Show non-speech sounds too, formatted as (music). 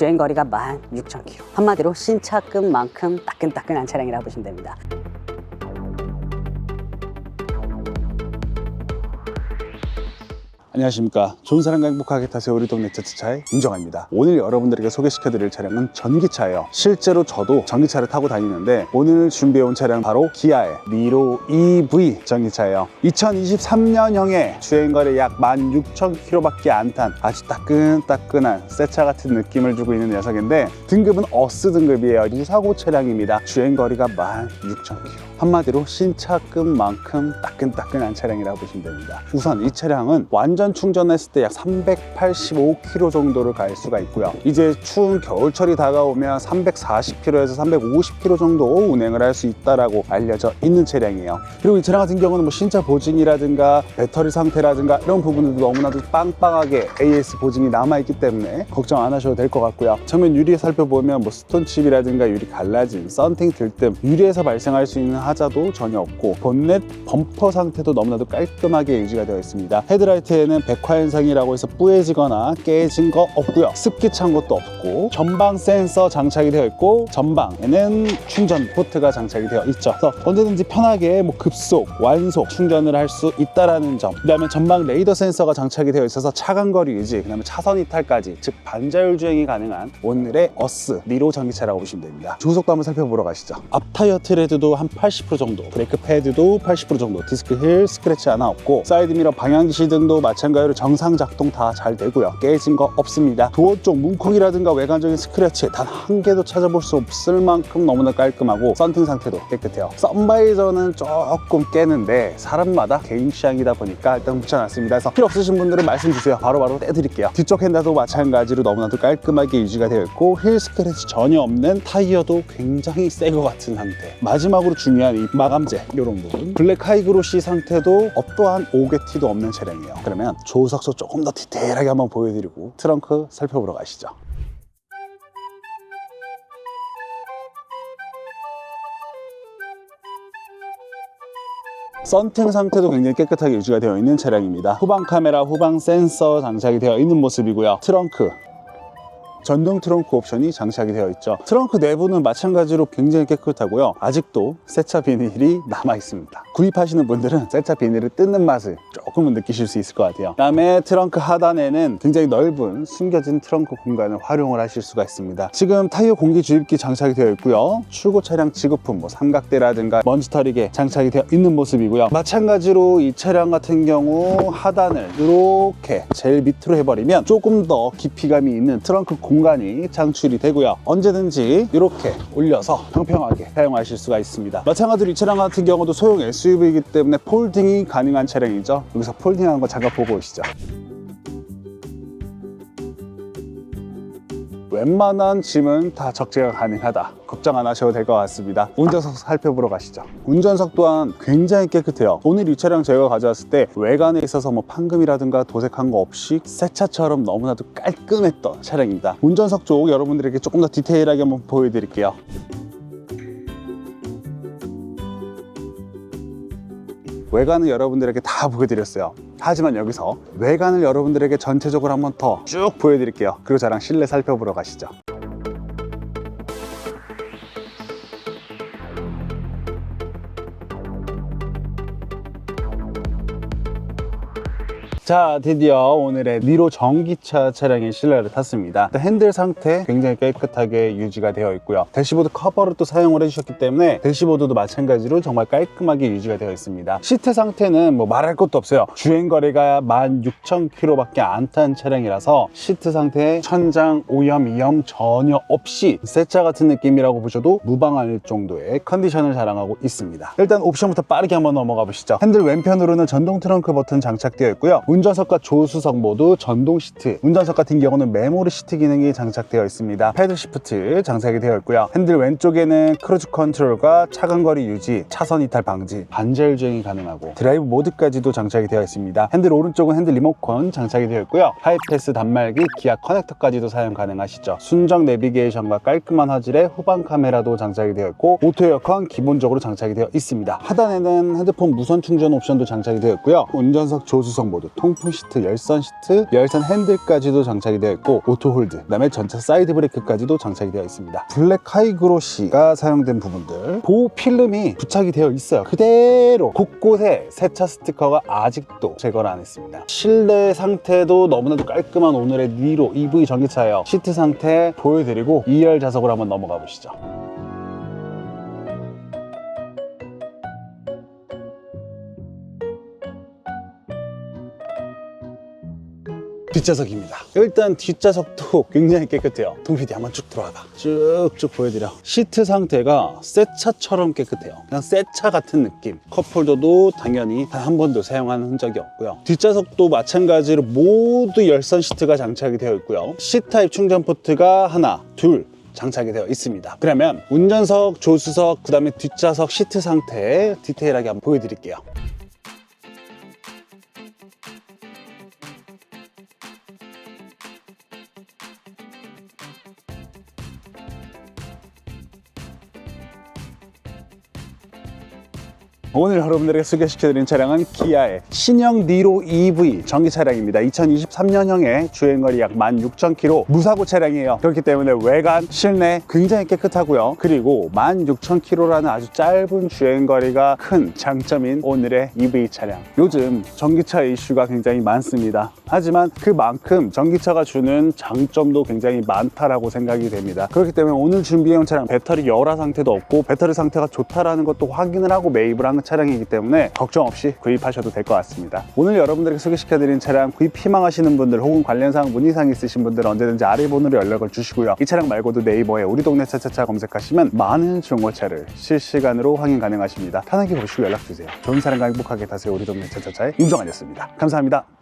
주행거리가 16,000km. 한마디로 신차급만큼 따끈따끈한 차량이라고 보시면 됩니다. 안녕하십니까. 좋은 사람과 행복하게 타세요. 우리 동네 차차차의 임정아입니다. 오늘 여러분들에게 소개시켜 드릴 차량은 전기차예요. 실제로 저도 전기차를 타고 다니는데 오늘 준비해 온 차량 바로 기아의 니로 EV 전기차예요. 2023년형에 주행거리 약 16,000km밖에 안 탄 아주 따끈따끈한 새차 같은 느낌을 주고 있는 녀석인데 등급은 어스 등급이에요. 무사고 차량입니다. 주행거리가 16,000km 한마디로 신차급만큼 따끈따끈한 차량이라고 보시면 됩니다. 우선 이 차량은 완전 충전했을 때 약 385km 정도를 갈 수가 있고요. 이제 추운 겨울철이 다가오면 340km에서 350km 정도 운행을 할 수 있다라고 알려져 있는 차량이에요. 그리고 이 차량 같은 경우는 뭐 신차 보증이라든가 배터리 상태라든가 이런 부분들도 너무나도 빵빵하게 AS 보증이 남아있기 때문에 걱정 안 하셔도 될 것 같고요. 정면 유리에 살펴보면 뭐 스톤칩이라든가 유리 갈라짐, 썬팅 들뜸, 유리에서 발생할 수 있는 하자도 전혀 없고 본넷 범퍼 상태도 너무나도 깔끔하게 유지가 되어 있습니다. 헤드라이트에는 백화 현상이라고 해서 뿌얘지거나 깨진 거 없고요. 습기 찬 것도 없고 전방 센서 장착이 되어 있고 전방에는 충전 포트가 장착이 되어 있죠. 그래서 언제든지 편하게 뭐 급속, 완속 충전을 할 수 있다라는 점. 그다음에 전방 레이더 센서가 장착이 되어 있어서 차간 거리 유지, 그다음에 차선 이탈까지 즉 반자율 주행이 가능한 오늘의 어스 니로 전기차라고 보시면 됩니다. 주속도 한번 살펴보러 가시죠. 앞 타이어 트레드도 한 80% 정도, 브레이크 패드도 80% 정도, 디스크 힐 스크래치 하나 없고 사이드 미러 방향 시등도 마찬가지로 정상 작동 다 잘 되고요. 깨진 거 없습니다. 도어 쪽 문콕이라든가 외관적인 스크래치 단 한 개도 찾아볼 수 없을 만큼 너무나 깔끔하고 썬팅 상태도 깨끗해요. 썬바이저는 조금 깨는데 사람마다 개인 취향이다 보니까 일단 붙여놨습니다. 그래서 필요 없으신 분들은 말씀 주세요. 바로바로 떼드릴게요. 뒤쪽 핸다도 마찬가지로 너무나도 깔끔하게 유지가 되어 있고 힐 스크래치 전혀 없는 타이어도 굉장히 새 것 같은 상태. 마지막으로 중요한 이 마감재 이런 부분. 블랙 하이그로시 상태도 어떠한 오게티도 없는 차량이에요. 그러면 조석서 조금 더 디테일하게 한번 보여드리고 트렁크 살펴보러 가시죠. 썬팅 상태도 굉장히 깨끗하게 유지가 되어 있는 차량입니다. 후방 카메라, 후방 센서 장착이 되어 있는 모습이고요. 트렁크 전동 트렁크 옵션이 장착이 되어 있죠. 트렁크 내부는 마찬가지로 굉장히 깨끗하고요. 아직도 세차 비닐이 남아 있습니다. 구입하시는 분들은 세차 비닐을 뜯는 맛을 조금은 느끼실 수 있을 것 같아요. 그 다음에 트렁크 하단에는 굉장히 넓은 숨겨진 트렁크 공간을 활용을 하실 수가 있습니다. 지금 타이어 공기 주입기 장착이 되어 있고요. 출고 차량 지급품 뭐 삼각대라든가 먼지 털이게 장착이 되어 있는 모습이고요. 마찬가지로 이 차량 같은 경우 하단을 이렇게 제일 밑으로 해버리면 조금 더 깊이감이 있는 트렁크 공간이 창출이 되고요. 언제든지 이렇게 올려서 평평하게 사용하실 수가 있습니다. 마찬가지로 이 차량 같은 경우도 소형 SUV이기 때문에 폴딩이 가능한 차량이죠. 여기서 폴딩하는 거 잠깐 보고 오시죠. 웬만한 짐은 다 적재가 가능하다. 걱정 안 하셔도 될 것 같습니다. 운전석 살펴보러 가시죠. 운전석 또한 굉장히 깨끗해요. 오늘 이 차량 저희가 가져왔을 때 외관에 있어서 뭐 판금이라든가 도색한 거 없이 새 차처럼 너무나도 깔끔했던 차량입니다. 운전석 쪽 여러분들에게 조금 더 디테일하게 한번 보여드릴게요. 외관은 여러분들에게 다 보여드렸어요. 하지만 여기서 외관을 여러분들에게 전체적으로 한번 더 쭉 보여드릴게요. 그리고 저랑 실내 살펴보러 가시죠. 자 드디어 오늘의 니로 전기차 차량의 실내를 탔습니다. 핸들 상태 굉장히 깨끗하게 유지가 되어 있고요. 대시보드 커버를 또 사용을 해주셨기 때문에 대시보드도 마찬가지로 정말 깔끔하게 유지가 되어 있습니다. 시트 상태는 뭐 말할 것도 없어요. 주행거리가 16,000km 밖에 안 탄 차량이라서 시트 상태 천장 오염 이염 전혀 없이 새차 같은 느낌이라고 보셔도 무방할 정도의 컨디션을 자랑하고 있습니다. 일단 옵션부터 빠르게 한번 넘어가 보시죠. 핸들 왼편으로는 전동 트렁크 버튼 장착되어 있고요 운전석과 조수석 모두 전동 시트. 운전석 같은 경우는 메모리 시트 기능이 장착되어 있습니다. 패드 시프트 장착이 되어 있고요. 핸들 왼쪽에는 크루즈 컨트롤과 차간거리 유지 차선 이탈 방지 반자율 주행이 가능하고 드라이브 모드까지도 장착이 되어 있습니다. 핸들 오른쪽은 핸들 리모컨 장착이 되어 있고요. 하이패스 단말기 기아 커넥터까지도 사용 가능하시죠. 순정 내비게이션과 깔끔한 화질의 후방 카메라도 장착이 되어 있고 오토 에어컨 기본적으로 장착이 되어 있습니다. 하단에는 핸드폰 무선 충전 옵션도 장착이 되어 있고요. 운전석 조수석 모두 통 통풍 시트, 열선 시트, 열선 핸들까지도 장착이 되어 있고 오토 홀드, 그다음에 전차 사이드 브레이크까지도 장착이 되어 있습니다. 블랙 하이그로시가 사용된 부분들, 보호 필름이 부착이 되어 있어요. 그대로 곳곳에 세차 스티커가 아직도 제거를 안 했습니다. 실내 상태도 너무나도 깔끔한 오늘의 니로 EV 전기차예요. 시트 상태 보여드리고 2열 좌석으로 한번 넘어가 보시죠. 뒷좌석입니다. 일단 뒷좌석도 (laughs) 굉장히 깨끗해요. 동PD 한번 쭉 들어와 봐. 쭉쭉 보여드려. 시트 상태가 새 차처럼 깨끗해요. 그냥 새 차 같은 느낌. 컵홀더도 당연히 단 한 번도 사용한 흔적이 없고요. 뒷좌석도 마찬가지로 모두 열선 시트가 장착이 되어 있고요. C타입 충전 포트가 하나, 둘, 장착이 되어 있습니다. 그러면 운전석, 조수석, 그 다음에 뒷좌석 시트 상태 디테일하게 한번 보여드릴게요. 오늘 여러분들에게 소개시켜드린 차량은 기아의 신형 니로 EV 전기 차량입니다. 2023년형의 주행거리 약 16,000km 무사고 차량이에요. 그렇기 때문에 외관, 실내 굉장히 깨끗하고요. 그리고 16,000km라는 아주 짧은 주행거리가 큰 장점인 오늘의 EV 차량. 요즘 전기차 이슈가 굉장히 많습니다. 하지만 그만큼 전기차가 주는 장점도 굉장히 많다라고 생각이 됩니다. 그렇기 때문에 오늘 준비해온 차량 배터리 열화 상태도 없고 배터리 상태가 좋다라는 것도 확인을 하고 매입을 한 차량이기 때문에 걱정 없이 구입하셔도 될 것 같습니다. 오늘 여러분들에게 소개시켜드린 차량 구입 희망하시는 분들 혹은 관련 사항 문의사항 있으신 분들 언제든지 아래 번호로 연락을 주시고요. 이 차량 말고도 네이버에 우리 동네 차차차 검색하시면 많은 중고차를 실시간으로 확인 가능하십니다. 편하게 보시고 연락 주세요. 좋은 사람과 행복하게 타세요. 우리 동네 차차차의 임정환이었습니다. 감사합니다.